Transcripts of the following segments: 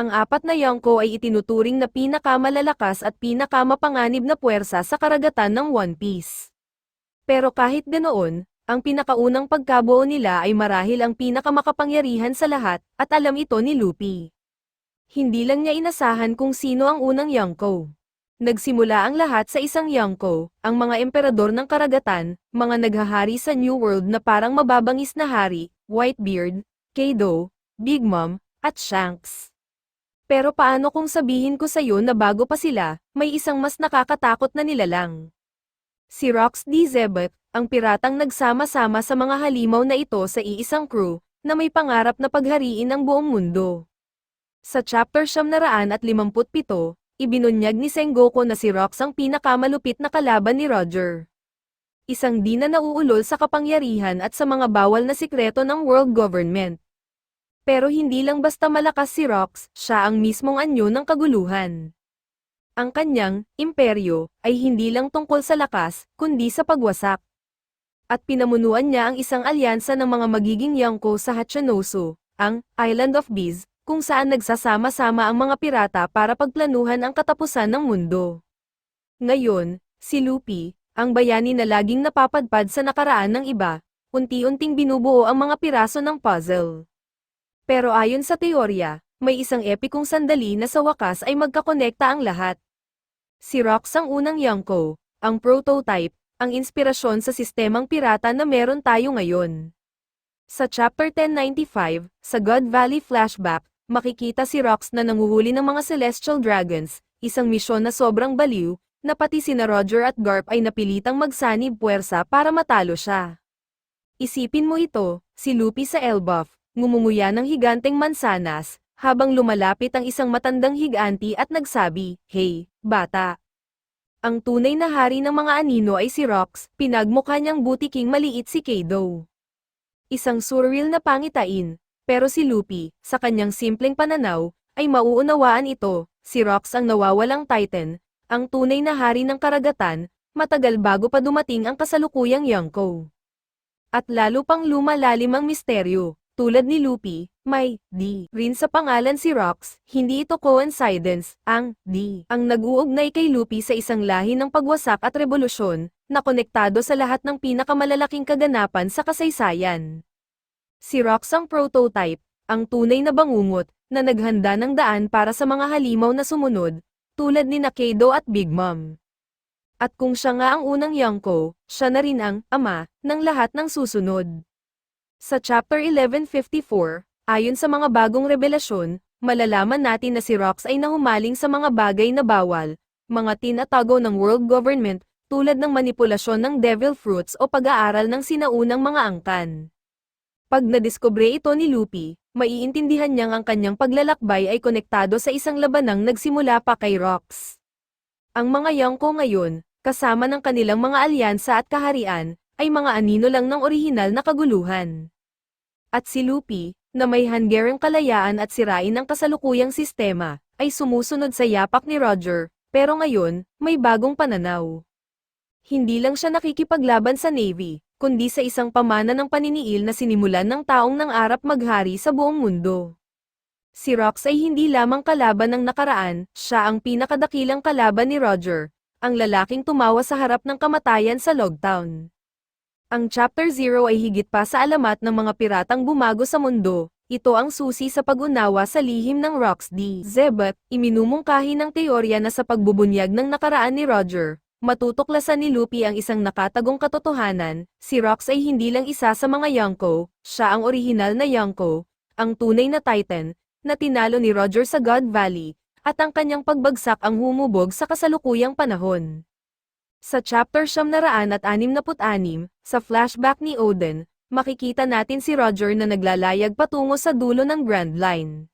Ang apat na Yonko ay itinuturing na pinakamalalakas at pinakamapanganib na puwersa sa karagatan ng One Piece. Pero kahit ganoon, ang pinakaunang pagkabuo nila ay marahil ang pinakamakapangyarihan sa lahat, at alam ito ni Luffy. Hindi lang niya inasahan kung sino ang unang Yonko. Nagsimula ang lahat sa isang Yonko, ang mga emperador ng karagatan, mga naghahari sa New World na parang mababangis na hari, Whitebeard, Kaido, Big Mom, at Shanks. Pero paano kung sabihin ko sa'yo na bago pa sila, may isang mas nakakatakot na nilalang? Si Rox D. Zebek, ang piratang nagsama-sama sa mga halimaw na ito sa iisang crew, na may pangarap na paghariin ang buong mundo. Sa chapter 757, ibinunyag ni Sengoku na si Rox ang pinakamalupit na kalaban ni Roger. Isang di na nauulol sa kapangyarihan at sa mga bawal na sikreto ng world government. Pero hindi lang basta malakas si Rox, siya ang mismong anyo ng kaguluhan. Ang kanyang imperyo ay hindi lang tungkol sa lakas, kundi sa pagwasak. At pinamunuan niya ang isang alyansa ng mga magiging Yonko sa Hachinosu, ang Island of Bees, kung saan nagsasama-sama ang mga pirata para pagplanuhan ang katapusan ng mundo. Ngayon, si Luffy, ang bayani na laging napapadpad sa nakaraan ng iba, unti-unting binubuo ang mga piraso ng puzzle. Pero ayon sa teorya, may isang epikong sandali na sa wakas ay magkakonekta ang lahat. Si Rox ang unang Yonko, ang prototype, ang inspirasyon sa sistemang pirata na meron tayo ngayon. Sa Chapter 1095, sa God Valley Flashback, makikita si Rox na nanguhuli ng mga Celestial Dragons, isang misyon na sobrang baliw, na pati sina Roger at Garp ay napilitang magsanib puwersa para matalo siya. Isipin mo ito, si Luffy sa Elbaf, ngumunguya ng higanteng mansanas, habang lumalapit ang isang matandang higanti at nagsabi, Hey, bata. Ang tunay na hari ng mga anino ay si Rox, pinagmukha niyang butiking maliit si Kaido. Isang surreal na pangitain, pero si Luffy, sa kanyang simpleng pananaw, ay mauunawaan ito, si Rox ang nawawalang Titan, ang tunay na hari ng karagatan, matagal bago pa dumating ang kasalukuyang Yonko. At lalo pang lumalalim ang misteryo, tulad ni Luffy, may D rin sa pangalan si Rox, hindi ito coincidence, ang D ang nag-uugnay kay Luffy sa isang lahi ng pagwasak at revolusyon, na konektado sa lahat ng pinakamalalaking kaganapan sa kasaysayan. Si Rox ang prototype, ang tunay na bangungot, na naghanda ng daan para sa mga halimaw na sumunod, tulad ni Nakaido at Big Mom. At kung siya nga ang unang Yonko, siya na rin ang ama ng lahat ng susunod. Sa chapter 1154, ayon sa mga bagong revelasyon, malalaman natin na si Rox ay nahumaling sa mga bagay na bawal, mga tinatago ng world government, tulad ng manipulasyon ng devil fruits o pag-aaral ng sinaunang mga angkan. Pag nadiskubre ito ni Luffy, maiintindihan niyang ang kanyang paglalakbay ay konektado sa isang labanang nagsimula pa kay Rox. Ang mga Yonko ngayon, kasama ng kanilang mga alyansa at kaharian, ay mga anino lang ng orihinal na kaguluhan. At si Luffy, na may hanggerang kalayaan at sirain ang kasalukuyang sistema, ay sumusunod sa yapak ni Roger, pero ngayon, may bagong pananaw. Hindi lang siya nakikipaglaban sa Navy, kundi sa isang pamana ng paniniil na sinimulan ng taong nang arap maghari sa buong mundo. Si Rox ay hindi lamang kalaban ng nakaraan, siya ang pinakadakilang kalaban ni Roger, ang lalaking tumawa sa harap ng kamatayan sa Logtown. Ang Chapter 0 ay higit pa sa alamat ng mga piratang bumago sa mundo, ito ang susi sa pag-unawa sa lihim ng Rox D. Zebek, iminumungkahi ng teorya na sa pagbubunyag ng nakaraan ni Roger, matutuklasan ni Luffy ang isang nakatagong katotohanan, si Rox ay hindi lang isa sa mga Yonko, siya ang orihinal na Yonko, ang tunay na Titan, na tinalo ni Roger sa God Valley, at ang kanyang pagbagsak ang humubog sa kasalukuyang panahon. Sa chapter 766, sa flashback ni Odin, makikita natin si Roger na naglalayag patungo sa dulo ng Grand Line.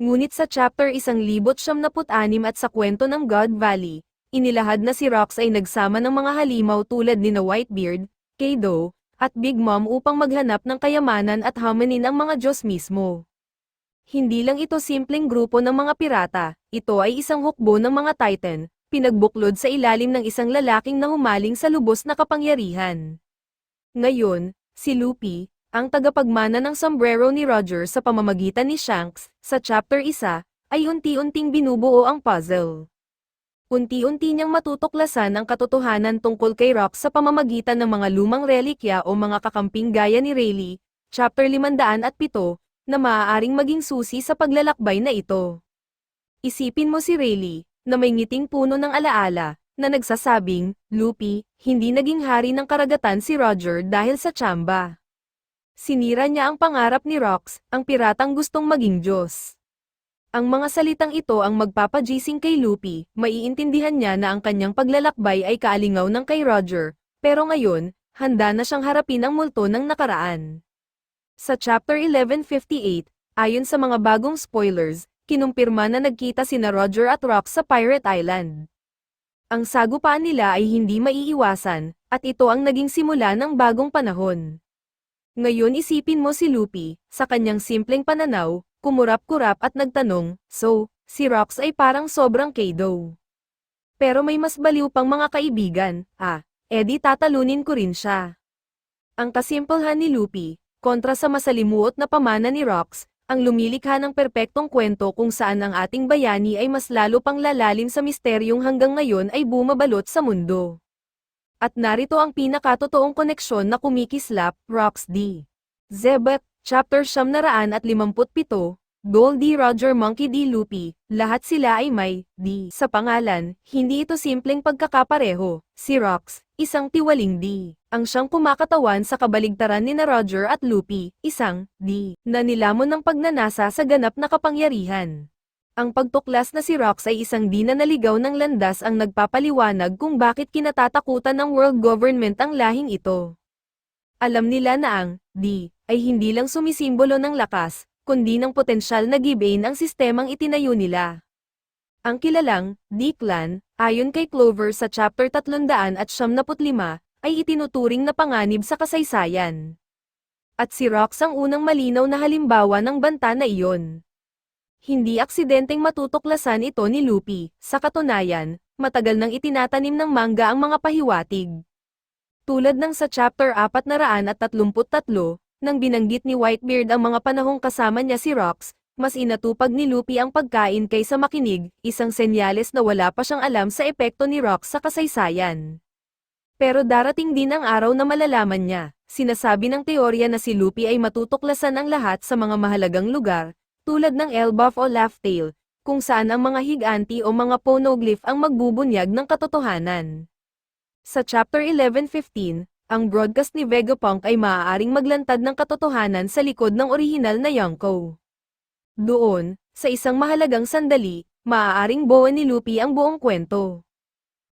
Ngunit sa chapter 1076 at sa kwento ng God Valley, inilahad na si Rox ay nagsama ng mga halimaw tulad ni na Whitebeard, Kaido, at Big Mom upang maghanap ng kayamanan at hamanin ang mga Diyos mismo. Hindi lang ito simpleng grupo ng mga pirata, ito ay isang hukbo ng mga Titan, pinagbuklod sa ilalim ng isang lalaking na humaling sa lubos na kapangyarihan. Ngayon, si Luffy, ang tagapagmana ng sombrero ni Roger sa pamamagitan ni Shanks, sa chapter 1, ay unti-unting binubuo ang puzzle. Unti-unti niyang matutuklasan ang katotohanan tungkol kay Rox sa pamamagitan ng mga lumang relikya o mga kakamping gaya ni Rayleigh, chapter 507, na maaaring maging susi sa paglalakbay na ito. Isipin mo si Rayleigh, na may ngiting puno ng alaala, na nagsasabing, Lupi, hindi naging hari ng karagatan si Roger dahil sa tsamba. Sinira niya ang pangarap ni Rox, ang piratang gustong maging Diyos. Ang mga salitang ito ang magpapagising kay Lupi, maiintindihan niya na ang kanyang paglalakbay ay kaalingaw ng kay Roger, pero ngayon, handa na siyang harapin ang multo ng nakaraan. Sa chapter 1158, ayon sa mga bagong spoilers, kinumpirma na nagkita sina Roger at Rox sa Pirate Island. Ang sagupaan nila ay hindi maiiwasan, at ito ang naging simula ng bagong panahon. Ngayon isipin mo si Lupi, sa kanyang simpleng pananaw, kumurap-kurap at nagtanong, so, si Rox ay parang sobrang kado. Pero may mas baliw pang mga kaibigan, ah, edi tatalunin ko rin siya. Ang kasimplehan ni Lupi, kontra sa masalimuot na pamana ni Rox, ang lumilikha ng perpektong kwento kung saan ang ating bayani ay mas lalo pang lalalim sa misteryong hanggang ngayon ay bumabalot sa mundo. At narito ang pinakatotoong koneksyon na kumikislap, Rox D. Zebek, Chapter 157, Goldie Roger Monkey D. Loopy, lahat sila ay may D sa pangalan, hindi ito simpleng pagkakapareho. Si Rox, isang tiwaling D, ang siyang kumakatawan sa kabaligtaran ni na Roger at Loopy, isang D, na nilamon ng pagnanasa sa ganap na kapangyarihan. Ang pagtuklas na si Rox ay isang di na naligaw ng landas ang nagpapaliwanag kung bakit kinatatakutan ng world government ang lahing ito. Alam nila na ang D ay hindi lang sumisimbolo ng lakas, kundi ng potensyal na gibain ang sistemang itinayo nila. Ang kilalang D-Clan, ayon kay Clover sa chapter 300 at 75, ay itinuturing na panganib sa kasaysayan. At si Rox ang unang malinaw na halimbawa ng banta na iyon. Hindi aksidenteng matutuklasan ito ni Lupi, sa katunayan, matagal nang itinatanim ng manga ang mga pahiwatig. Tulad ng sa chapter 433, nang binanggit ni Whitebeard ang mga panahong kasama niya si Rox, mas inatupag ni Lupi ang pagkain kaysa makinig, isang senyales na wala pa siyang alam sa epekto ni Rox sa kasaysayan. Pero darating din ang araw na malalaman niya, sinasabi ng teorya na si Lupi ay matutuklasan ang lahat sa mga mahalagang lugar, tulad ng Elbaf o Laugh-Tale, kung saan ang mga higanti o mga ponoglyph ang magbubunyag ng katotohanan. Sa chapter 1115, ang broadcast ni Vegapunk ay maaaring maglantad ng katotohanan sa likod ng orihinal na Yonko. Doon, sa isang mahalagang sandali, maaaring buuan ni Lupi ang buong kwento.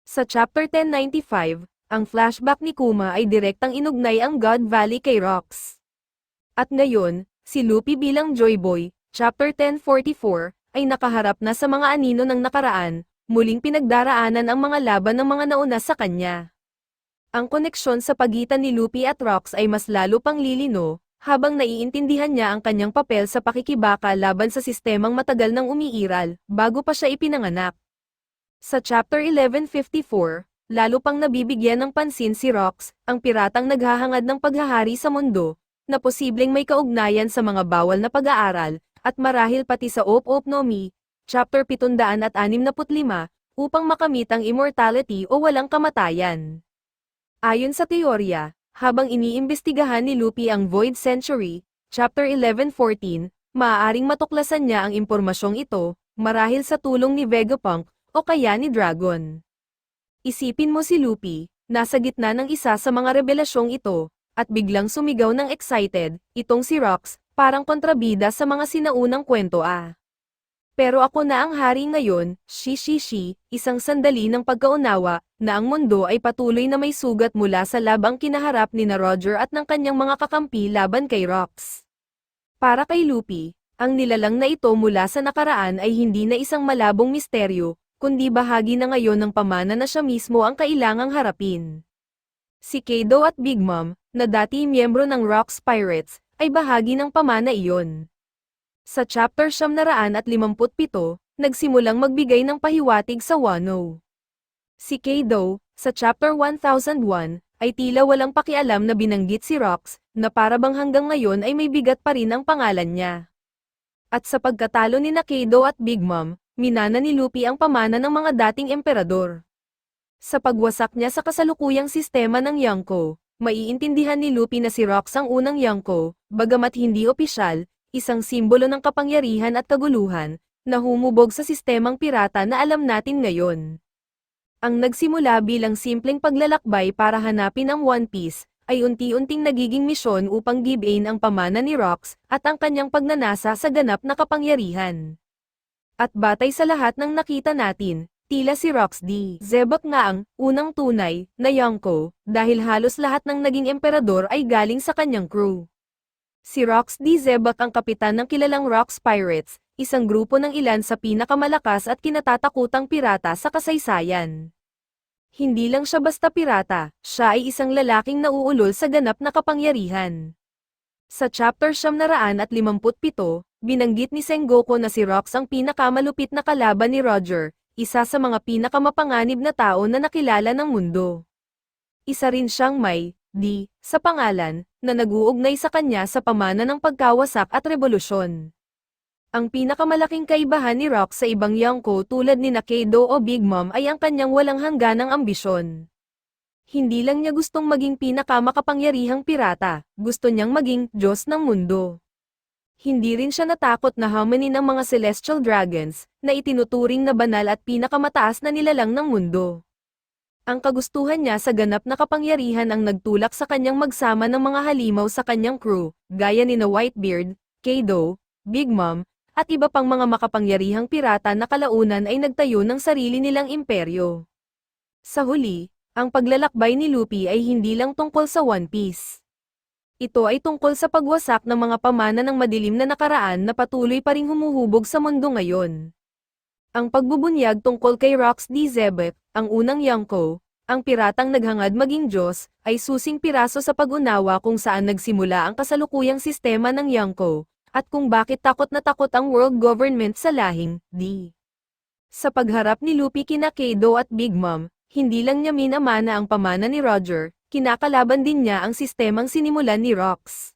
Sa chapter 1095, ang flashback ni Kuma ay direktang inugnay ang God Valley kay Rox. At ngayon, si Lupi bilang Joy Boy, chapter 1044, ay nakaharap na sa mga anino ng nakaraan, muling pinagdaraanan ang mga laban ng mga nauna sa kanya. Ang koneksyon sa pagitan ni Lupi at Rox ay mas lalo pang lilino, habang naiintindihan niya ang kanyang papel sa pakikibaka laban sa sistemang matagal nang umiiral, bago pa siya ipinanganak. Sa chapter 1154, lalo pang nabibigyan ng pansin si Rox, ang piratang naghahangad ng paghahari sa mundo, na posibleng may kaugnayan sa mga bawal na pag-aaral, at marahil pati sa Op-Op no Mi, chapter 765, upang makamit ang immortality o walang kamatayan. Ayon sa teorya, habang iniimbestigahan ni Lupi ang Void Century, Chapter 1114, maaaring matuklasan niya ang impormasyong ito, marahil sa tulong ni Vegapunk, o kaya ni Dragon. Isipin mo si Lupi, nasa gitna ng isa sa mga revelasyong ito, at biglang sumigaw ng excited, itong si Rox, parang kontrabida sa mga sinaunang kwento ah. Pero ako na ang hari ngayon, shi shi shi, isang sandali ng pagkaunawa, na ang mundo ay patuloy na may sugat mula sa labang kinaharap ni na Roger at ng kanyang mga kakampi laban kay Rox. Para kay Lupi, ang nilalang na ito mula sa nakaraan ay hindi na isang malabong misteryo, kundi bahagi na ngayon ng pamana na siya mismo ang kailangang harapin. Si Kado at Big Mom, na dati miyembro ng Rox Pirates, ay bahagi ng pamana iyon. Sa chapter siyam naraan at limamput-pito, nagsimulang magbigay ng pahiwatig sa Wano. Si Kado, sa chapter 1001, ay tila walang pakialam na binanggit si Rox, na parabang hanggang ngayon ay may bigat pa rin ang pangalan niya. At sa pagkatalo ni Nakaido at Big Mom, minana ni Luffy ang pamana ng mga dating emperador. Sa pagwasak niya sa kasalukuyang sistema ng Yonko, maiintindihan ni Luffy na si Rox ang unang Yonko, bagamat hindi opisyal, isang simbolo ng kapangyarihan at kaguluhan, na humubog sa sistemang pirata na alam natin ngayon. Ang nagsimula bilang simpleng paglalakbay para hanapin ang One Piece, ay unti-unting nagiging misyon upang gibain ang pamana ni Rox, at ang kanyang pagnanasa sa ganap na kapangyarihan. At batay sa lahat ng nakita natin, tila si Rox D. Zebak nga ang unang tunay na Yonko, dahil halos lahat ng naging emperador ay galing sa kanyang crew. Si Rox D. Zebak ang kapitan ng kilalang Rox Pirates, isang grupo ng ilan sa pinakamalakas at kinatatakutang pirata sa kasaysayan. Hindi lang siya basta pirata, siya ay isang lalaking nauulol sa ganap na kapangyarihan. Sa chapter siyam naraan at 57, binanggit ni Sengoku na si Rox ang pinakamalupit na kalaban ni Roger, isa sa mga pinakamapanganib na tao na nakilala ng mundo. Isa rin siyang may, di, sa pangalan, na naguugnay sa kanya sa pamana ng pagkawasak at revolusyon. Ang pinakamalaking kaibahan ni Rock sa ibang Yonko tulad ni Nakaido o Big Mom ay ang kanyang walang hangganang ambisyon. Hindi lang niya gustong maging pinakamakapangyarihang pirata, gusto niyang maging Diyos ng mundo. Hindi rin siya natakot na harmony ng mga celestial dragons, na itinuturing na banal at pinakamataas na nilalang ng mundo. Ang kagustuhan niya sa ganap na kapangyarihan ang nagtulak sa kanyang magsama ng mga halimaw sa kanyang crew, gaya ni na Whitebeard, Kaido, Big Mom, at iba pang mga makapangyarihang pirata na kalaunan ay nagtayo ng sarili nilang imperyo. Sa huli, ang paglalakbay ni Luffy ay hindi lang tungkol sa One Piece. Ito ay tungkol sa pagwasak ng mga pamana ng madilim na nakaraan na patuloy pa ring humuhubog sa mundo ngayon. Ang pagbubunyag tungkol kay Rox D. Zebek, ang unang Yonko, ang piratang naghangad maging Diyos, ay susing piraso sa pag-unawa kung saan nagsimula ang kasalukuyang sistema ng Yonko, at kung bakit takot na takot ang world government sa lahing, D. Sa pagharap ni Luffy kina Kaido at Big Mom, hindi lang niya minamana ang pamana ni Roger, kinakalaban din niya ang sistemang sinimulan ni Rox.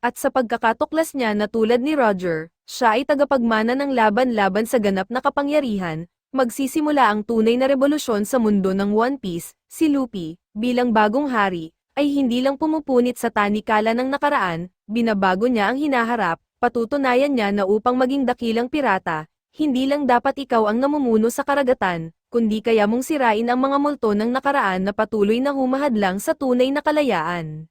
At sa pagkakatuklas niya na tulad ni Roger, siya ay tagapagmana ng laban-laban sa ganap na kapangyarihan, magsisimula ang tunay na revolusyon sa mundo ng One Piece, si Luffy, bilang bagong hari, ay hindi lang pumupunit sa tanikala ng nakaraan, binabago niya ang hinaharap, patutunayan niya na upang maging dakilang pirata, hindi lang dapat ikaw ang namumuno sa karagatan, kundi kaya mong sirain ang mga multo ng nakaraan na patuloy na humahadlang sa tunay na kalayaan.